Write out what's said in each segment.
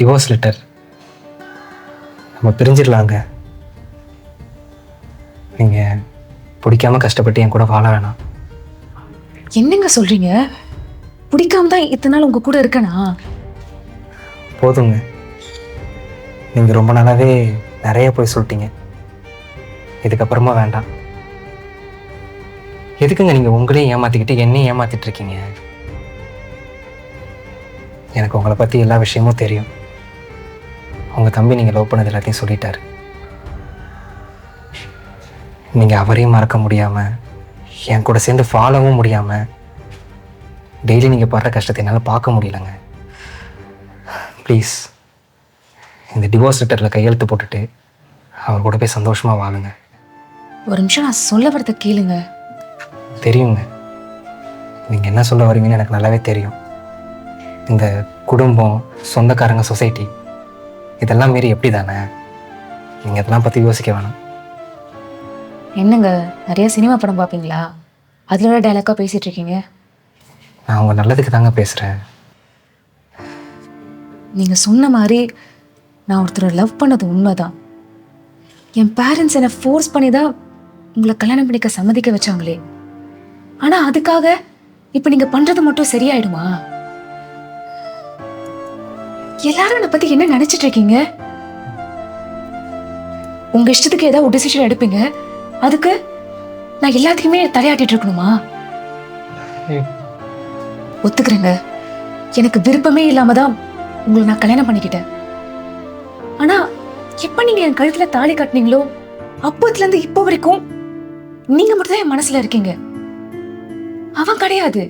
Divorce letter நம்ம பிரிஞ்சிடலாங்க. நீங்கள் பிடிக்காம கஷ்டப்பட்டு என் கூட வாழ வேணாம். என்னங்க சொல்றீங்க? பிடிக்காம தான் இத்தனை நாள் உங்க கூட இருக்கனா? போதுங்க. நீங்கள் ரொம்ப நாளாகவே நிறைய போய் சொல்லிட்டீங்க. இதுக்கப்புறமா வேண்டாம். எதுக்குங்க நீங்கள் உங்களையும் ஏமாற்றிக்கிட்டு என்னையும் ஏமாத்திட்டு இருக்கீங்க? எனக்கு உங்களை பற்றி எல்லா விஷயமும் தெரியும். உங்கள் தம்பி நீங்கள் லவ் பண்ணது எல்லாத்தையும் சொல்லிட்டாரு. நீங்கள் அவரையும் மறக்க முடியாமல் என் கூட சேர்ந்து ஃபாலோவும் முடியாமல் டெய்லி நீங்கள் படுற கஷ்டத்தை என்னால் பார்க்க முடியலங்க. ப்ளீஸ் இந்த டிவோர்ஸ் லெட்டரில் கையெழுத்து போட்டுட்டு அவர் கூட போய் சந்தோஷமாக வாழுங்க. ஒரு நிமிஷம் நான் சொல்ல வரத கேளுங்க. தெரியுங்க. நீங்கள் என்ன சொல்ல வரீங்கன்னு எனக்கு நல்லாவே தெரியும். இந்த குடும்பம் சொந்தக்காரங்க சொசைட்டி இதெல்லாம் மீறி எப்படி தானே நீங்கள் இதெல்லாம் பற்றி யோசிக்க வேணாம். என்னங்க? நிறைய சினிமா படம் பார்ப்பீங்களா அதில் உள்ள டைலாக்காக பேசிட்டு இருக்கீங்க நான் உங்கள் நல்லதுக்கு தாங்க பேசுகிறேன் நீங்க சொன்ன மாதிரி நான் ஒருத்தரை லவ் பண்ணது உண்மைதான். என் பேரண்ட்ஸ் என்னை ஃபோர்ஸ் பண்ணி தான் உங்களை கல்யாணம் பண்ணிக்க சம்மதிக்க வச்சாங்களே. ஆனா அதுக்காக இப்போ நீங்க பண்றது மட்டும் சரியாயிடுமா? எல்லாரும் என்னை பத்தி என்ன நினைச்சிட்டு இருக்கீங்க? உங்க இஷ்டத்துக்கு ஏதாவது டிசிஷன் எடுப்பீங்க? அதுக்கு நான் எல்லாத்துக்குமே தலையாட்டிட்டு இருக்கணுமா? ஒத்துக்கிறேங்க. எனக்கு விருப்பமே இல்லாம தான் உங்களை நான் கல்யாணம் பண்ணிக்கிட்டேன். ஆனா எப்ப நீங்க என் கழுத்துல தாலி கட்டினீங்களோ அப்பத்துல இருந்து இப்போ வரைக்கும் நீங்க மட்டும் தான் என் மனசுல இருக்கீங்க. அவன் கிடையாது.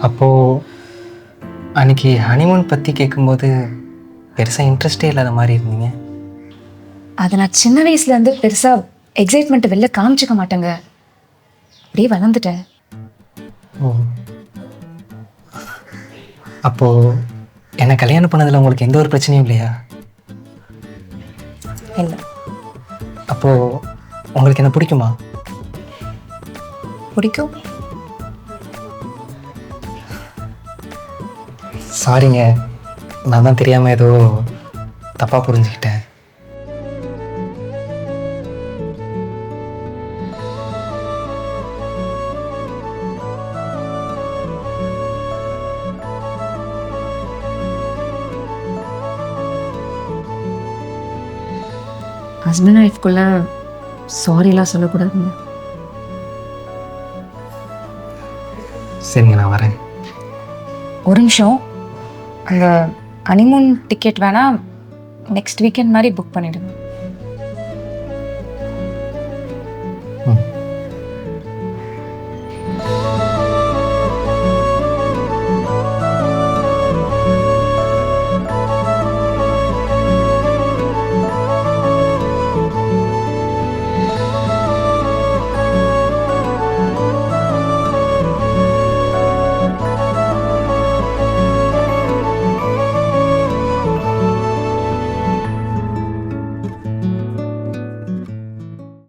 அப்போது அன்னைக்கு ஹனிமூன் பற்றி கேட்கும்போது பெருசாக இன்ட்ரெஸ்டே இல்லாத மாதிரி இருந்தீங்க. அதை நான் சின்ன வயசுல இருந்து பெருசா எக்ஸைட்மெண்ட் வெளில காமிச்சிக்க மாட்டேங்க. அப்படியே வளர்ந்துட்டேன். ஓ. அப்போது என்னை கல்யாணம் பண்ணதில் உங்களுக்கு எந்த ஒரு பிரச்சனையும் இல்லையா? இல்லை. அப்போது உங்களுக்கு என்ன பிடிக்குமா? பிடிக்கும். சாரிங்க நான் தான் தெரியாமல் ஏதோ தப்பாக புரிஞ்சுக்கிட்டேன். ஹஸ்பண்ட் ஒய்ஃப்குள்ள சாரிலாம் சொல்லக்கூடாதுங்க. சரிங்க நான் வரேன். ஒரு நிமிஷம். அந்த ஹனிமூன் டிக்கெட் வேணால் நெக்ஸ்ட் வீக்கெண்ட் மாதிரி புக் பண்ணிவிடுங்க